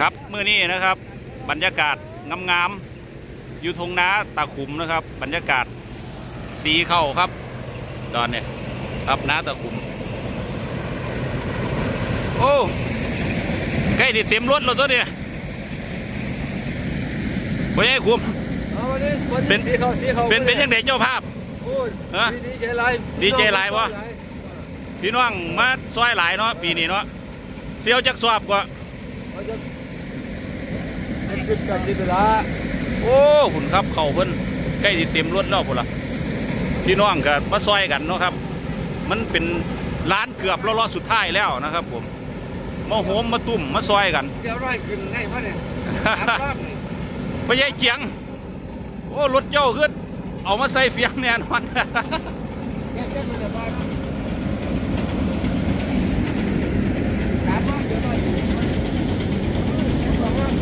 ครับมื้อนี้นะครับ บรรยากาศงามๆอยู่ทงนาตาขุมนะครับ บรรยากาศสีเข้าครับตอนนี้ครับนาตาขุม โอ้ใกล้ที่เต็มรถแล้วตัวเนี่ยพ่อใหญ่ขุมเอาวันนี้วันเป็นี้นสีเขาสีเขาเป็นเป็นยังไงเจ้าภาพโอ้ยฮะดีใจไรดีใจหลายวะพี่น้องมาซอยหลายเนาะปีนี้เนาะเสียวจักสอบกว่าเขาจะเป็นจุดกับดีเวลาโอ้หุ่นครับเข่าเพิ่นใกล้สิเต็มรถแล้วพุ่นล่ะพี่น้องก็มาซอยกันเนาะครับ มันเป็นร้านเกือบล้อๆสุดท้ายแล้วนะครับ ผมมาโหมมาตุ่มมาซอยกันเดี๋ยวร้อยขึ้นไงวะเนี่ยสามรอบนี่พ่อใหญ่เจียง โอ้รถเจ้าขึ้นเอามาใส่เฟียงแน่นอนแค่แค่มันจะบ้านสามรอบเดี๋ยวร้อยขึ้นสองรอบ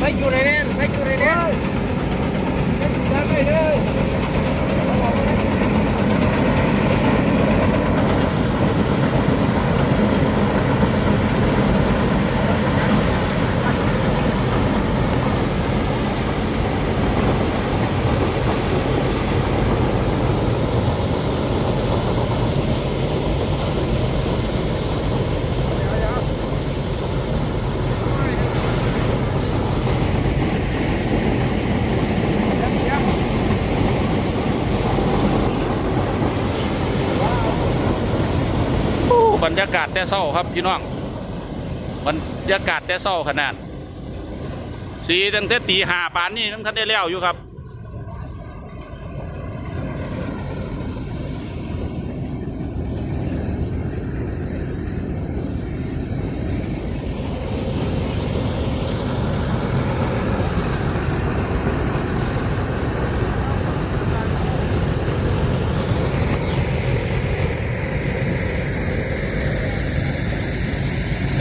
ไปอยู่ในแน่นไปอยู่ในแน่นไปอยู่ด้านในเลย โอ้บรร ยากาศแต่เศร้าครับพี่น้องบรรยากาศแต่เศร้าขนาดสีตั้งแต่ตีหาปานนี้ทั้งท่านได้แล้วอยู่ครับ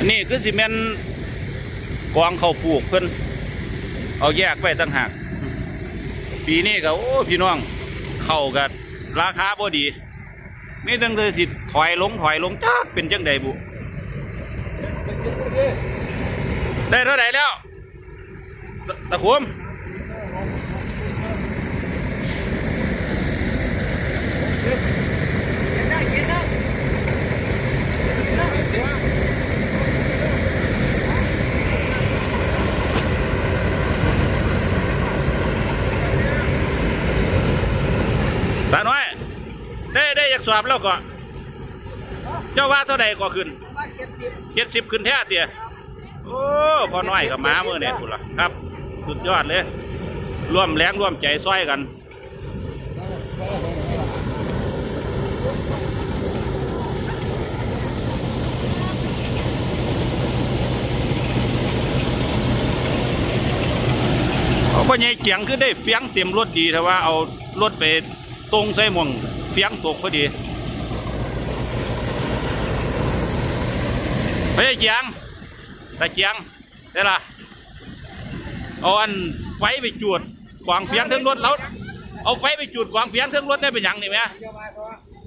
นี่คือสิเมนกองเขาปลูกเพิ่นเอาแยกไปต่างหาก ปีนี้ก็โอ้พี่น้อง เข้ากับราคาบ่ดีนี่ตั้งแต่สิถอยลงถอยลงจ้าเป็นจังใดบุได้เท่าไหร่แล้ว ตะตะคุมตาน้อย ได้ได้อยาก สอบแล้วก็ เจ้าว่าเท่าใดก็ขึ้นเจ็ดสิบขึ้นแท้เตียโอ้พอน้อยกับม้าเมื่อเนี่ยคุณล่ะครับ สุดยอดเลย ร่วมแรงร่วมใจซ้อยกันเขาก็ยังเกียงคือได้เฟียงเต็มรถดีแต่ว่าเอารถไปตรงใส่มอง เฟียงตกพอดีเฮ้ยเกียงตะเกียงได้ละเอาอันไฟไปจุดขวางเฟียงถึงรถแล้วเอาไฟไปจุดขวางเฟียงถึงรถได้เป็นหยังนี่ไหม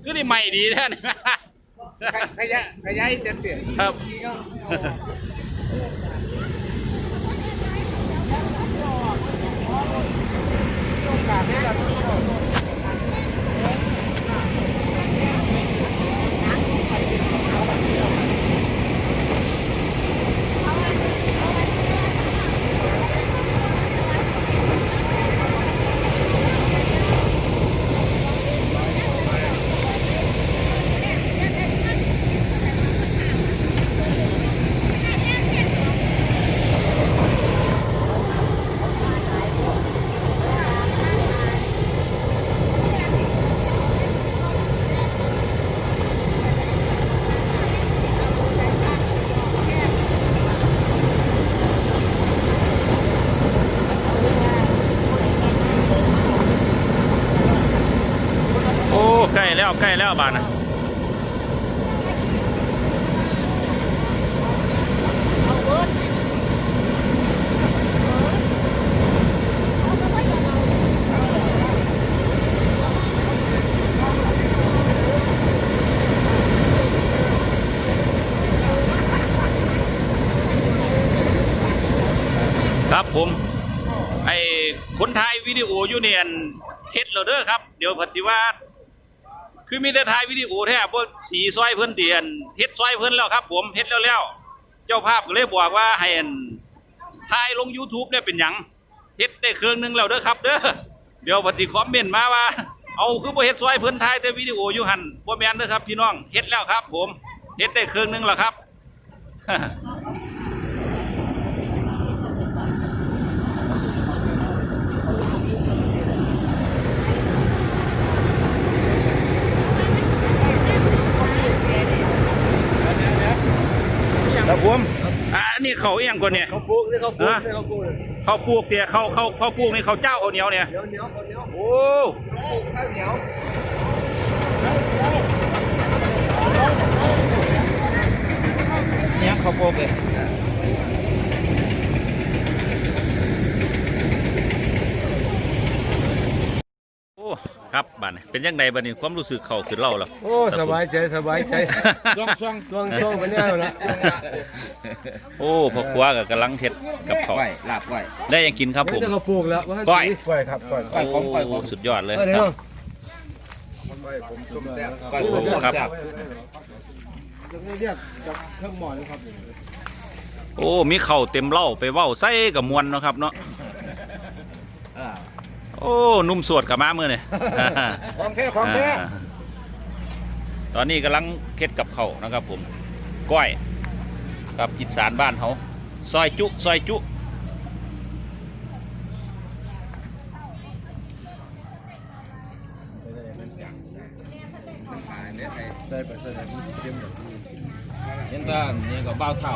คือได้ใหม่ดีแท้นี่ไหมขยะขยะเต็มเต็มครับโแล้วใกล้แล้วบ้านนะครับผม ไอ้คนไทยวิดีโอยูเนียนเฮ็ดเราเด้อครับ เดี๋ยวพัติว่า คือมีแต่ถ่ายวิดีโอแท้บ่สีซอยเพิ่นเตียนเฮ็ดซอยเพิ่นแล้วครับ ผมเฮ็ดแล้วแล้วเจ้าภาพก็เลยบอกว่าให้อันถ่ายลง YouTube เนี่ยเป็นหยังเฮ็ดได้เครื่องหนึงแล้วเด้อครับ เด้อเดี๋ยวปฏิคอมเมนต์มาว่า เอาคือบ่เฮ็ดซอยเพิ่นถ่ายแต่วิดีโออยู่หันบ่แม่นเด้อครับ พี่น้องเฮ็ดแล้วครับ ผมเฮ็ดได้เครื่องหนึงแล้วครับ ครับ ผมอ่าอันนี้เขาเอียงก่อนเนี่ยเขาปลูกนี่เขาปลูกฮะนี่เขาปลูกเลยเขาปลูกเนี่ยเขาเขาเขาปลูกนี่เขาเจ้าเขาวเหนียวเนี่ยเหนียวเหนียวเขาเหนียวโอ้ข้าวเหนียวเนี่ยเขาปลูกเลยโอ้ครับบ้านนี้เป็นยังไงบ้านนี้ความรู้สึกเขาขึ้นเล่าแล้วโอ้สบายใจสบายใจช่วงช่วงช่วงช่วงไปเนี่ยละโอ้พ่อครัวกับกำลังเฮ็ดกับเขาวก้อยลาบก้อยได้ยังกินครับผมนี่เขาปลูกแล้วว่าก้อยก้อยครับก้อยก้อยของก้อยของโสุดยอดเลยก้อยคเดี๋ยรัวบก้อยโอ้ของครับแซ่บเรียกกับเครื่องหม้อเลยครับโอ้มีเข่าวเต็มเหล่าไปเว้าใส่กับมวลเนาะครับเนาะอ่า โอ้นุ่มสวดกับมาเมื่อเนี่ยของแท้ของแท้าตอนนี้กำลังเค็ดกับเขาวนะครับ ผมก้อยกับอีสานบ้านเขาซอยจุซอยจุได้ไปใส่ได้มันเค็มแบบนี้เห็นตาเนี่ยก็เบ้าเท่า